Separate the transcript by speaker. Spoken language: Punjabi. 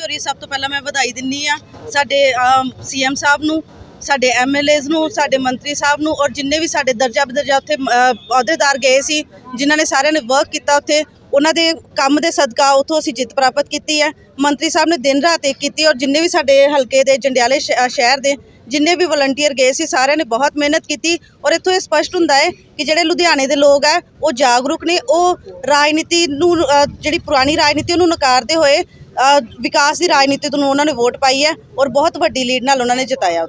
Speaker 1: ਹੋਰੀ ਸਭ ਤੋਂ ਪਹਿਲਾਂ ਮੈਂ ਵਧਾਈ ਦਿੰਨੀ ਆ ਸਾਡੇ ਸੀਐਮ ਸਾਹਿਬ ਨੂੰ ਸਾਡੇ ਐਮਐਲਏਜ਼ ਨੂੰ, ਸਾਡੇ ਮੰਤਰੀ ਸਾਹਿਬ ਨੂੰ ਔਰ ਜਿੰਨੇ ਵੀ ਸਾਡੇ ਦਰਜਾ ਬਦਰਜਾ ਉੱਥੇ ਅਹੁਦੇਦਾਰ ਗਏ ਸੀ, ਜਿਨ੍ਹਾਂ ਨੇ ਸਾਰਿਆਂ ਨੇ ਵਰਕ ਕੀਤਾ ਉੱਥੇ, ਉਹਨਾਂ ਦੇ ਕੰਮ ਦੇ ਸਦਕਾ ਉਥੋਂ ਅਸੀਂ ਜਿੱਤ ਪ੍ਰਾਪਤ ਕੀਤੀ ਹੈ। ਮੰਤਰੀ ਸਾਹਿਬ ਨੇ ਦਿਨ ਰਾਤ ਇੱਕ ਕੀਤੀ ਔਰ ਜਿੰਨੇ ਵੀ ਸਾਡੇ ਹਲਕੇ ਦੇ, ਜੰਡਿਆਲੇ ਸ਼ਹਿਰ ਦੇ ਜਿੰਨੇ ਵੀ ਵਲੰਟੀਅਰ ਗਏ ਸੀ, ਸਾਰਿਆਂ ਨੇ ਬਹੁਤ ਮਿਹਨਤ ਕੀਤੀ ਔਰ ਇੱਥੋਂ ਇਹ ਸਪਸ਼ਟ ਹੁੰਦਾ ਹੈ ਕਿ ਜਿਹੜੇ ਲੁਧਿਆਣੇ ਦੇ ਲੋਕ ਹੈ, ਉਹ ਜਾਗਰੂਕ ਨੇ, ਉਹ ਰਾਜਨੀਤੀ ਨੂੰ ਜਿਹੜੀ ਪੁਰਾਣੀ ਰਾਜਨੀਤੀ ਉਹਨੂੰ ਨਕਾਰਦੇ ਹੋਏ ਵਿਕਾਸ ਦੀ ਰਾਜਨੀਤੀ ਨੂੰ ਉਹਨਾਂ ਨੇ ਵੋਟ ਪਾਈ ਹੈ ਔਰ ਬਹੁਤ ਵੱਡੀ ਲੀਡ ਨਾਲ ਉਹਨਾਂ ਨੇ ਜਿਤਾਇਆ।